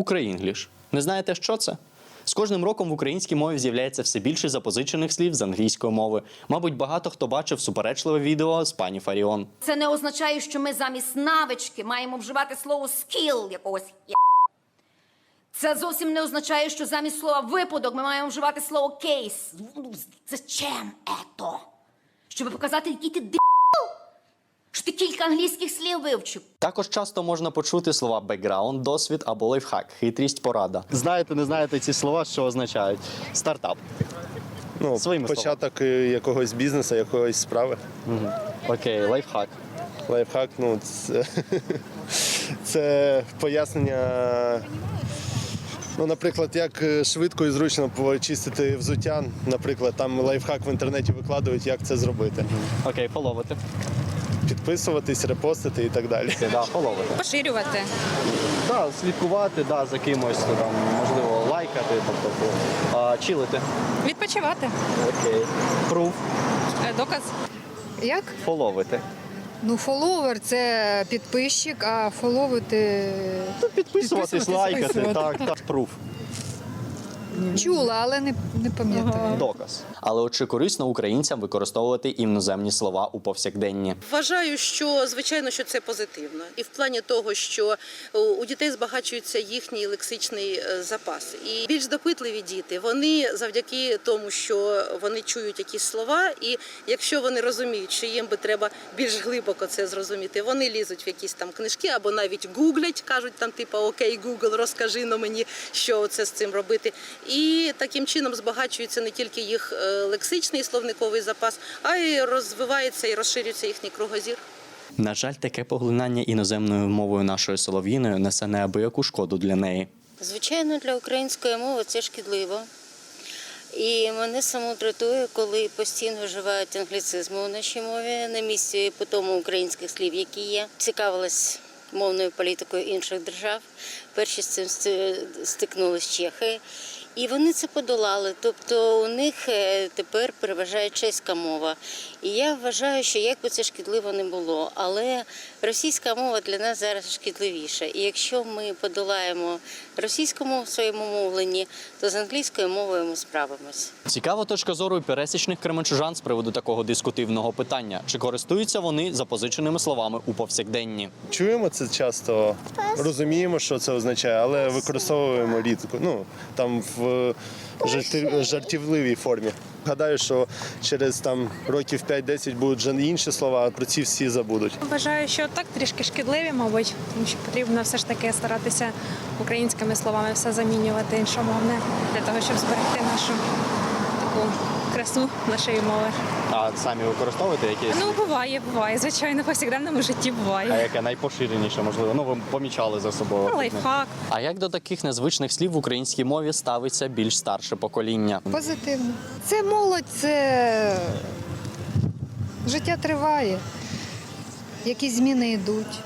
Українгліш. Не знаєте, що це? З кожним роком в українській мові з'являється все більше запозичених слів з англійської мови. Мабуть, багато хто бачив суперечливе відео з пані Фаріон. Це не означає, що ми замість навички маємо вживати слово скіл якогось. Це зовсім не означає, що замість слова випадок ми маємо вживати слово кейс. Ну, Зачем ето? Щоб показати, який ти кілька англійських слів вивчив. Також часто можна почути слова бекграунд, досвід або лайфхак, хитрість, порада. Знаєте, не знаєте ці слова, що означають? Стартап. Ну, Своїми початок е, якогось бізнесу, якоїсь справи. Окей, лайфхак. Лайфхак, ну це, це пояснення. Ну, наприклад, як е, швидко і зручно почистити взуття. Наприклад, там лайфхак в інтернеті викладають, як це зробити. Окей, фоловити. Підписуватись, репостити і так далі. Да, фоловити. Поширювати. Да, слідкувати да, за кимось, там, можливо, лайкати, тобто а, чилити. Відпочивати. Окей. Пруф. Е, Доказ. Як? Фоловити. Ну, фоловер це підписчик, а фоловити Підписуватись, Підписуватись, лайкати. лайкати. Так, так. Пруф. Чула, але не, не пам'ятаю. Доказ. Але от чи корисно українцям використовувати іноземні слова у повсякденні? Вважаю, що звичайно, що це позитивно, і в плані того, що е, у дітей збагачується їхній лексичний е, запас. І більш допитливі діти вони завдяки тому, що вони чують якісь слова, і якщо вони розуміють, що їм би треба більш глибоко це зрозуміти, вони лізуть в якісь там книжки або навіть гуглять, кажуть там, типу, окей, Google, розкажи на мені, що це з цим робити. І таким чином збагачується не тільки їх е, лексичний словниковий запас, а й розвивається і розширюється їхній кругозір. На жаль, таке поглинання іноземною мовою нашою солов'їною несе неабияку шкоду для неї. Звичайно, для української мови це шкідливо. І мене само дратує, коли постійно вживають англіцизми у нашій мові на місці по тому українських слів, які є. Цікавилась мовною політикою інших держав. Перші з цим стикнулись чехи. І вони це подолали. Тобто у них е, тепер переважає чеська мова. І я вважаю, що як би це шкідливо не було, але російська мова для нас зараз шкідливіша. І якщо ми подолаємо російську мову в своєму мовленні, то з англійською мовою ми справимось. Цікава точка зору і пересічних кременчужан з приводу такого дискутивного питання: чи користуються вони запозиченими словами у повсякденні? Чуємо це часто, розуміємо, що це означає, але використовуємо рідко. Ну там в жарти- жартівливій формі. Гадаю, що через там років 5-10 будуть вже інші слова, а про ці всі забудуть. Вважаю, що так трішки шкідливі, мабуть, тому що потрібно все ж таки старатися українськими словами все замінювати іншомовне для того, щоб зберегти нашу таку красу нашої мови. А самі використовуєте якісь? Ну, буває, буває. Звичайно, в повсякденному житті буває. А яке найпоширеніше, можливо? Ну, ви помічали за собою. Ну, Лайфхак. А як до таких незвичних слів в українській мові ставиться більш старше покоління? Позитивно. Це молодь, це життя триває. Якісь зміни йдуть.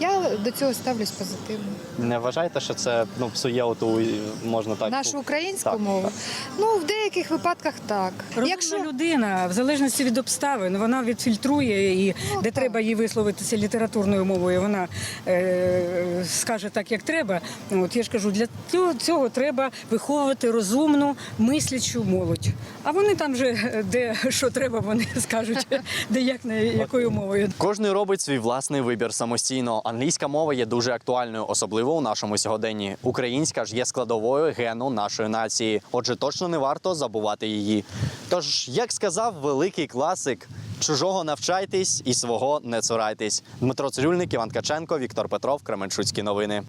Я до цього ставлюсь позитивно. Не вважаєте, що це ну псує оту можна так Нашу українську так, мову. так. Ну, в деяких випадках так. Розумна Якщо людина, в залежності від обставин, вона відфільтрує і Ну, де так. треба їй висловитися літературною мовою, вона е, скаже так, як треба. От я ж кажу, для цього, цього треба виховувати розумну, мислячу молодь. А вони там же, де що треба, вони скажуть, де як на якою мовою. Кожний робить свій власний вибір самостійно. Англійська мова є дуже актуальною, особливо у нашому сьогоденні. Українська ж є складовою гену нашої нації. Отже, точно не варто забувати її. Тож, як сказав великий класик, чужого навчайтесь і свого не цурайтесь. Дмитро Цирюльник, Іван Каченко, Віктор Петров, Кременчуцькі новини.